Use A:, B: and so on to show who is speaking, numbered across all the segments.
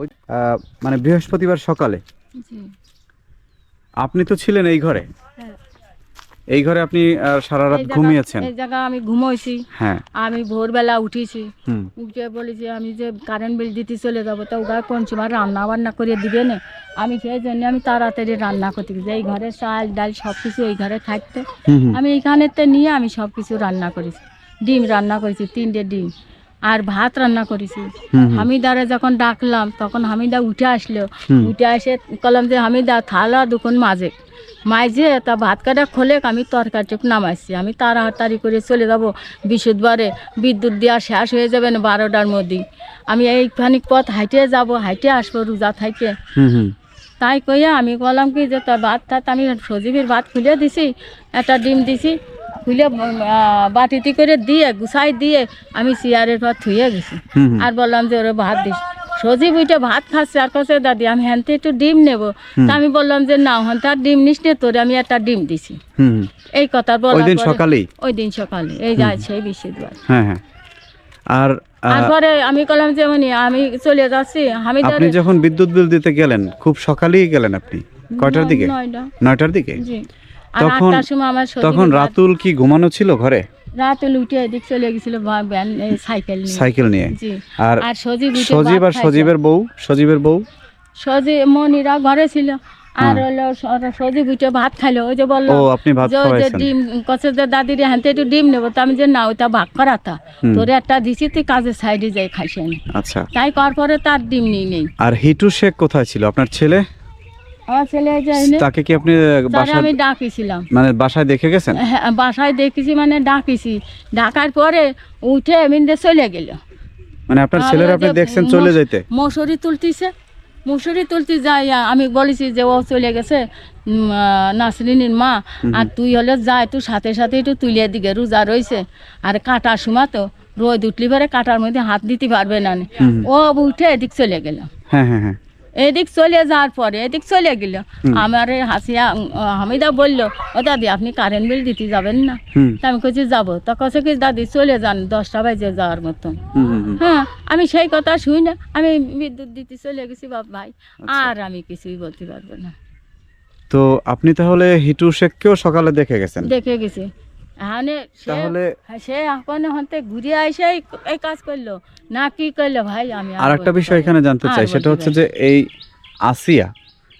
A: ওই মানে বৃহস্পতিবার সকালে? আপনি তো ছিলেন এই ঘরে?
B: হ্যাঁ।
A: এই ঘরে আপনি সারা রাত ঘুমিয়েছেন?
B: এই জায়গা আমি ঘুমোইছি।
A: হ্যাঁ।
B: আমি ভোরবেলা উঠেছি। উঠে বলি যে আমি যে কারেন্ট বিল দিতে চলে যাব তা ওরা কোন সময় রান্না বান্না করে দিবে না। আমি সেই জন্য আমি তাড়াতাড়ি রান্না করতে গেছি। এই ঘরে চাল ডাল সব কিছু এই ঘরে থাকতে। আমি এইখানেতে নিয়ে আমি সব কিছু রান্না করেছি। ডিম রান্না করেছি তিনটে ডিম। আর ভাত রান্না করেছি।
A: হুম হুম।
B: হামিদারে যখন ডাকলাম তখন হামিদা উঠে আসলো। উঠে আসে কলাম যে হামিদা থালা দুখন মাঝে মাঝে তা ভাত কাটা খোলে আমি তরকারিটুক নামাইছি। আমি তাড়াতাড়ি করে চলে যাব বিশুদ্ধবারে। বিদ্যুৎ দেওয়া শেষ হয়ে যাবে না বারোটার মধ্যেই। আমি এই এইখানিক পথ হাইটে যাব হাইটে আসব রোজা থাইকে।
A: হুম
B: তাই কইয়া আমি বললাম কি যে তোর ভাত টাত আমি সজীবের ভাত খুলে দিছি একটা ডিম দিছি খুলে বাটিতে করে দিয়ে গুছাই দিয়ে আমি চেয়ারের পর থুয়ে গেছি। আর বললাম যে ওরা ভাত দিস। সজীব উইটা ভাত খাচ্ছে আর কাছে দাদি আমি হ্যানতে একটু ডিম নেব। তা আমি বললাম যে না হন তার ডিম নিস নে তোরে আমি একটা ডিম দিছি। এই কথা বলার
A: ওই দিন সকালেই?
B: ওই দিন সকালে এই যায় সেই বিশ্ববার
A: হ্যাঁ হ্যাঁ। আর
B: তারপরে আমি বললাম যে মানে আমি চলে যাচ্ছি আমি
A: আপনি যখন বিদ্যুৎ বিল দিতে গেলেন খুব সকালেই গেলেন আপনি? কয়টার দিকে?
B: নয়টা।
A: নয়টার দিকে?
B: জি।
A: তখন- তখন রাতুল কি ঘুমানো ছিল ঘরে?
B: রাত উঠে এদিক চলে গেছিল সাইকেল নিয়ে।
A: সাইকেল নিয়ে। আর
B: সজীব
A: সজীব আর সজীবের বউ? সজীবের বউ?
B: সজীব মনিরা ঘরে ছিল। আর
A: হ্যাঁ।
B: হলো ভাত খাইলো। ওই যে বলল
A: ও আপনি ভাত
B: যে
A: খাওয়াইছেন।
B: ডিম কছে যে দাদির হাতে একটু ডিম নেব তো আমি যে না ওইটা ভাগ করাতা। তোরে একটা দিছি তুই কাজের সাইডে যাই খাইছে
A: আচ্ছা।
B: তাই করার পরে তার ডিম নিই নেই।
A: আর হিটু শেখ কোথায় ছিল? আপনার ছেলে?
B: আমার ছেলে যাই
A: তাকে কি আপনি
B: আমি ডাকিছিলাম।
A: মানে বাসায় দেখে গেছেন?
B: হ্যাঁ, বাসায় দেখেছি মানে ডাকিছি। ডাকার পরে উঠে এমনি চলে গেল।
A: মানে আপনার ছেলের আপনি দেখছেন চলে যেতে
B: মশুরি তুলতিছে। মশুরি তুলতে যাই আমি বলেছি যে ও চলে গেছে নাসরিনের মা। আর তুই হলে যা একটু সাথে সাথে একটু তুলে দিকে রোজা রয়েছে আর কাটার সময় তো রোদ উঠলি পরে কাটার মধ্যে হাত দিতে পারবে না ও উঠে এদিক চলে গেল।
A: হ্যাঁ হ্যাঁ হ্যাঁ।
B: এদিক চলে যাওয়ার পরে এদিক চলে গেল। আমার হাসিয়া হামিদা বলল ও দাদি আপনি কারেন্ট বিল দিতে যাবেন না? তা আমি কইছি যাব। তা কছে কি দাদি চলে যান দশটা বাজে যাওয়ার মতন। হ্যাঁ আমি সেই কথা শুই না আমি বিদ্যুৎ দিতে চলে গেছি বাপ ভাই।
A: আচ্ছা।
B: আর আমি কিছুই বলতে পারব না।
A: তো আপনি তাহলে হিটু শেখকেও সকালে দেখে গেছেন?
B: দেখে গেছি।
A: তাহলে
B: সে এখন হতে ঘুরে এই- কাজ করল। না কি করল ভাই আমি
A: আর একটা বিষয় এখানে জানতে চাই সেটা হচ্ছে যে এই আসিয়া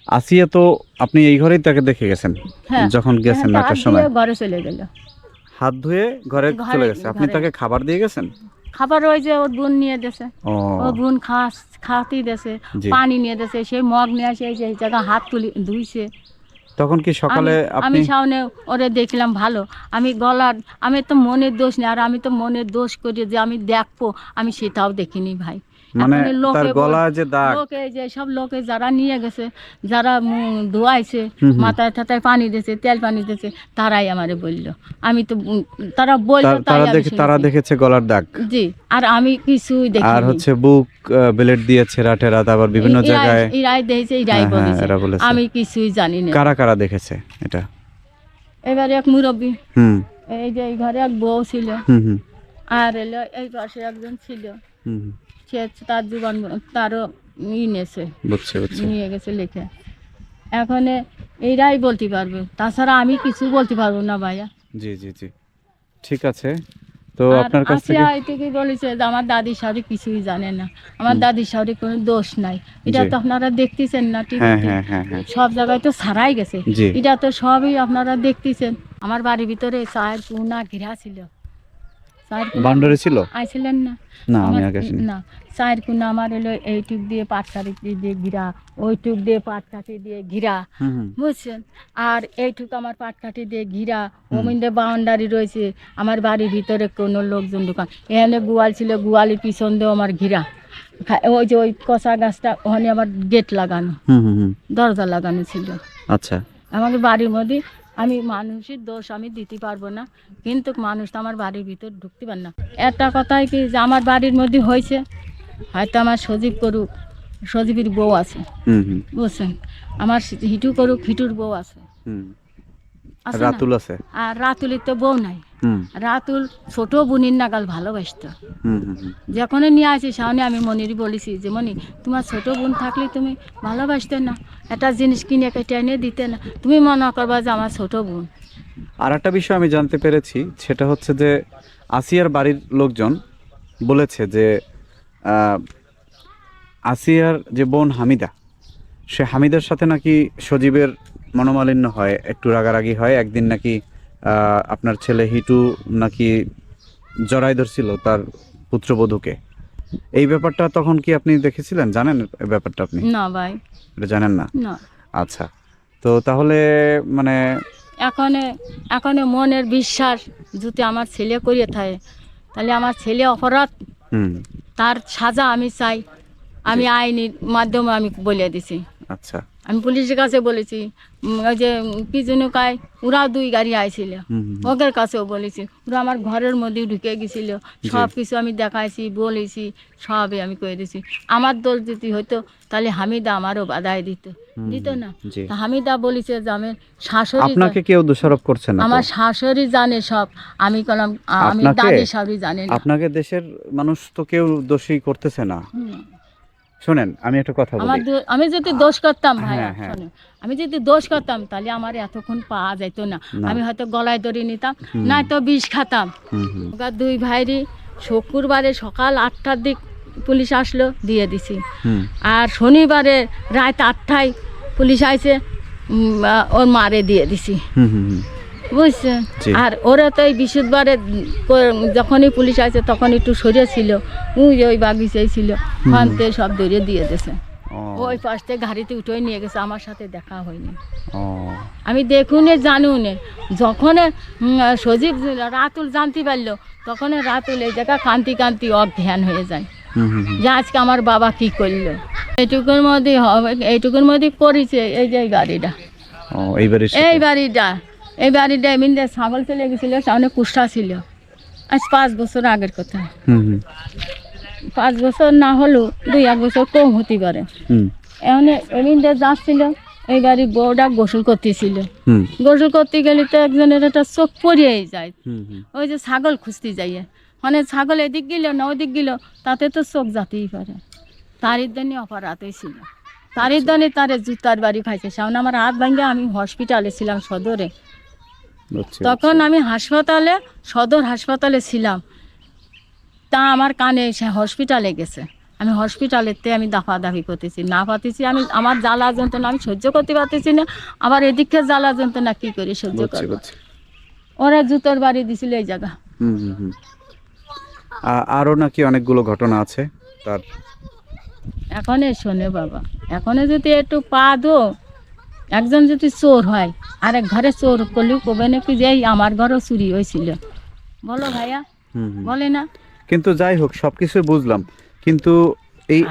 A: আসিয়া তো আপনি এই ঘরেই তাকে দেখে গেছেন
B: হ্যাঁ।
A: যখন গেছেন
B: হ্যাঁ,
A: নয়টার
B: হাত
A: সময়
B: ঘরে চলে গেল।
A: হাত ধুয়ে ঘরে চলে গেছে। আপনি তাকে খাবার দিয়ে গেছেন?
B: খাবার ওই যে ওর বোন নিয়ে
A: ও।
B: ওর বোন খাস খাতি
A: জি।
B: পানি নিয়ে দেছে সেই মগ নিয়ে আসে এই জায়গা হাত তুলি ধুইছে।
A: তখন কি সকালে
B: আমি- আমি সামনে ওরে দেখলাম ভালো। আমি গলার আমি তো মনের দোষ নেই আর আমি তো মনের দোষ করি যে আমি দেখব। আমি সেটাও দেখিনি ভাই।
A: মানে তার গলায় যে দাগ।
B: লোকে যে সব লোকে যারা নিয়ে গেছে যারা ধোয়াইছে। মাথায় টাথায় পানি দিয়েছে তেল পানি দিয়েছে তারাই আমারে বলল। আমি তো তারা বলল
A: তারা দেখে তারা দেখেছে গলার দাগ।
B: জি আর আমি কিছুই দেখি
A: আর হচ্ছে বুক ব্লেড দিয়ে ছেঁড়া টেরা বিভিন্ন জায়গায়
B: ইরাই দেখেছে ইরাই বলেছে। আমি কিছুই জানি না।
A: কারা কারা দেখেছে এটা?
B: এবারে এক মুরব্বী।
A: হুম।
B: এই যে এই ঘরে এক বউ ছিল।
A: হুম হুম।
B: আর এলো এই পাশে একজন ছিল।
A: হুম।
B: সে তার জীবন তারও ই নেছে নিয়ে গেছে লিখে। এখন এইরাই বলতে পারবে। তাছাড়া আমি কিছু বলতে পারব না ভাইয়া।
A: জি জি জি। ঠিক আছে। তো আপনার কাছ থেকে
B: আসিয়া বলেছে যে আমার দাদির সাথে কিছুই জানে না। আমার দাদির সাথে কোনো দোষ নাই। এটা তো আপনারা দেখতেছেন না টিভিতে
A: হ্যাঁ হ্যাঁ হ্যাঁ
B: সব জায়গায় তো সারাই গেছে। এটা তো সবই আপনারা দেখতেছেন। আমার বাড়ির ভিতরে চায়ের পুনা ঘিরা ছিল।
A: ছিল?
B: আইছিলেন না।
A: না আমি আগে আসিনি।
B: না চায়ের কুনা আমার এইটুক দিয়ে পাটকাঠি দিয়ে ঘিরা ওইটুক দিয়ে পাটকাঠি দিয়ে ঘিরা বুঝছেন? আর এইটুক আমার পাটকাঠি দিয়ে ঘিরা ওমিন্দে বাউন্ডারি রয়েছে আমার বাড়ির ভিতরে কোনো লোকজন দোকান এখানে গোয়াল ছিল গোয়ালের পিছন দিয়েও আমার ঘিরা। ওই যে ওই কষা গাছটা ওখানে আমার গেট লাগানো। দরজা লাগানো ছিল।
A: আচ্ছা।
B: আমাদের বাড়ির মধ্যে আমি মানুষের দোষ আমি দিতে পারব না। কিন্তু মানুষ তো আমার বাড়ির ভিতর ঢুকতে পার না। একটা কথাই কি যে আমার বাড়ির মধ্যে হয়েছে হয়তো আমার সজীব করুক সজীবের বউ আছে। বুঝছেন? আমার হিটু করুক হিটুর বউ আছে?
A: রাতুল আছে।
B: আর রাতুলের তো বউ নাই। রাতুল ছোট বোনের নাগাল ভালোবাসত। যখন নিয়ে আসি সামনে আমি মনির বলেছি যে মনি তোমার ছোট বোন থাকলে তুমি ভালোবাসতে না। একটা জিনিস কিনে কেটে এনে দিতে না। তুমি মনে করবা যে আমার ছোট বোন।
A: আর একটা বিষয় আমি জানতে পেরেছি সেটা হচ্ছে যে আসিয়ার বাড়ির লোকজন বলেছে যে আহ, আসিয়ার যে বোন হামিদা সে হামিদার সাথে নাকি সজীবের মনোমালিন্য হয় একটু রাগারাগি হয়। একদিন নাকি আপনার ছেলে হিটু নাকি জড়াই ধরছিল তার পুত্রবধূকে। এই ব্যাপারটা তখন কি আপনি দেখেছিলেন? জানেন এই ব্যাপারটা আপনি?
B: না ভাই।
A: এটা জানেন না?
B: না।
A: আচ্ছা। তো তাহলে মানে
B: এখনে এখনে মনের বিশ্বাস যদি আমার ছেলে করিয়ে থাকে তাহলে আমার ছেলে অপরাধ।
A: হুম।
B: তার সাজা আমি চাই। আমি আইনের মাধ্যমে আমি বলে দিছি।
A: আচ্ছা।
B: আমি পুলিশের কাছে বলেছি ওই যে উম, কি যেন কায় ওরাও দুই গাড়ি আইছিল। ওদের কাছেও বলেছি ওরা আমার ঘরের মধ্যে ঢুকে গেছিল। সব কিছু আমি দেখাইছি বলেছি সবই আমি করে দিছি। আমার দোষ যদি হতো তাহলে হামিদা আমারও বাধাই দিত। দিত না। হামিদা বলেছে যে আমি শাশুড়ি
A: আপনাকে কেউ দোষারোপ করছে না
B: আমার শাশুড়ি জানে সব। আমি কলাম আমি? দাদি শাশুড়ি জানে
A: আপনাকে দেশের মানুষ তো কেউ দোষী করতেছে না। শোনেন আমি একটা কথা
B: আমার
A: বলি
B: আমি যদি দোষ করতাম ভাই
A: হ্যাঁ, হ্যাঁ।
B: আমি যদি দোষ করতাম তাহলে আমার এতক্ষণ পাওয়া যেত না
A: না।
B: আমি হয়তো গলায় ধরে নিতাম। না তো বিষ খাতাম
A: হুম, হুম,
B: ওরা দুই ভাইরি শুক্রবারে সকাল আটটার দিক পুলিশ আসলো দিয়ে দিছি
A: হুম,
B: আর শনিবারে রাত আটটায় পুলিশ আইছে উম, ওর মারে দিয়ে দিছি
A: হুম, হুম, হুম।
B: বুঝছেন?
A: জি।
B: আর ওরা তো এই বিশুদ্ধবারে যখনই পুলিশ আসে তখন একটু সরে ছিল। যে ওই বাগিচাই ছিল। ফানতে সব ধরে দিয়ে দিয়েছে। ওই পাশ থেকে গাড়িতে উঠে নিয়ে গেছে আমার সাথে দেখা হয়নি। আমি দেখুনে জানুনে যখন সজীব রাতুল জানতে পারল তখন রাতুল এই জায়গা কান্তি কান্তি অজ্ঞান হয়ে যায়। যে আজকে আমার বাবা কি করল? এইটুকুর মধ্যে হবে এইটুকুর মধ্যে করেছে এই যে গাড়িটা। এই বাড়িটা। এই বাড়িটা এমনি ছাগল চলে গেছিল সামনে কুষ্টা ছিল। আজ পাঁচ বছর আগের কথা। পাঁচ বছর না হলেও দুই এক বছর কম হতে পারে।
A: হুম,
B: এমনি যাচ্ছিল এই বাড়ি বউটা গোসল করতেছিল। গোসল করতে গেলে তো একজনের একটা চোখ পড়িয়েই যায়। ওই যে ছাগল খুঁজতে যাইয়ে। মানে ছাগল এদিক গেল না ওদিক গেল তাতে তো চোখ যাতেই পারে। তারির দানি অপরাধ হয়েছিল তারির দানে তারে জুতার বাড়ি খাইছে। সামনে আমার হাত ভাঙ্গে আমি হসপিটালে ছিলাম সদরে। তখন আমি হাসপাতালে সদর হাসপাতালে ছিলাম। তা আমার কানে সে হসপিটালে গেছে। আমি হসপিটালেতে আমি দাফা দাফি করতেছি না পাতেছি আমি আমার জ্বালা যন্ত্রণা আমি সহ্য করতে পারতেছি না আবার এদিকে জ্বালা যন্ত্রণা কি করি সহ্য করব? ওরা জুতোর বাড়ি দিছিল এই জায়গা।
A: হুম, হুম, হুম। আ- আরও নাকি অনেকগুলো ঘটনা আছে? তার
B: এখনই শোনে বাবা এখনে যদি একটু পা দো একজন যদি চোর হয় আর এক ঘরে চোর করলেও কবে নাকি যে আমার ঘরও চুরি হয়েছিল বলো ভাইয়া। বলে না।
A: কিন্তু যাই হোক সবকিছু বুঝলাম। কিন্তু এই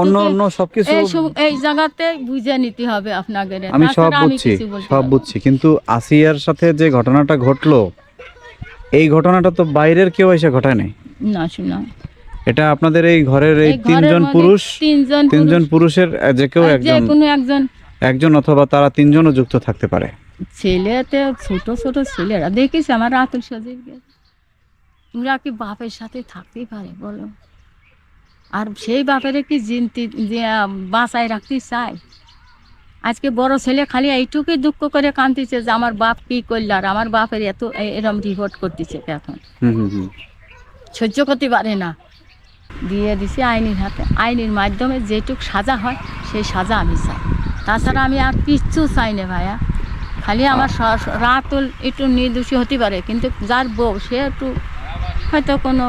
A: অন্য অন্য সবকিছু
B: এই জায়গাতে বুঝে নিতে হবে আপনাকে
A: আমি সব বুঝছি সব বুঝছি। কিন্তু আসিয়ার সাথে যে ঘটনাটা ঘটলো এই ঘটনাটা তো বাইরের কেউ এসে ঘটায় নাই।
B: না শোনা।
A: এটা আপনাদের এই ঘরের এই তিনজন পুরুষ
B: তিনজন
A: তিনজন পুরুষের যে কেউ একজন
B: কোনো একজন
A: একজন অথবা তারা তিনজনও যুক্ত থাকতে পারে।
B: ছেলেতে ছোট ছোট ছেলেরা। দেখিস আমার রাতুল সজীবকে ওরা কি বাপের সাথে থাকতেই পারে বলো? আর সেই বাপের কি জিনতি বাঁচায় রাখতে চায়? আজকে বড় ছেলে খালি এইটুকুই দুঃখ করে কাঁদতেছে যে আমার বাপ কি করল আর আমার বাপের এত এরম রিপোর্ট করতেছে এখন? সহ্য করতে পারে না। দিয়ে দিছি আইনের হাতে। আইনের মাধ্যমে যেটুক সাজা হয় সেই সাজা আমি চাই। তাছাড়া আমি আর কিচ্ছু চাই না ভাইয়া। খালি আমার স- রাতুল একটু নির্দোষী হতে পারে কিন্তু যার বউ সে একটু হয়তো কোনো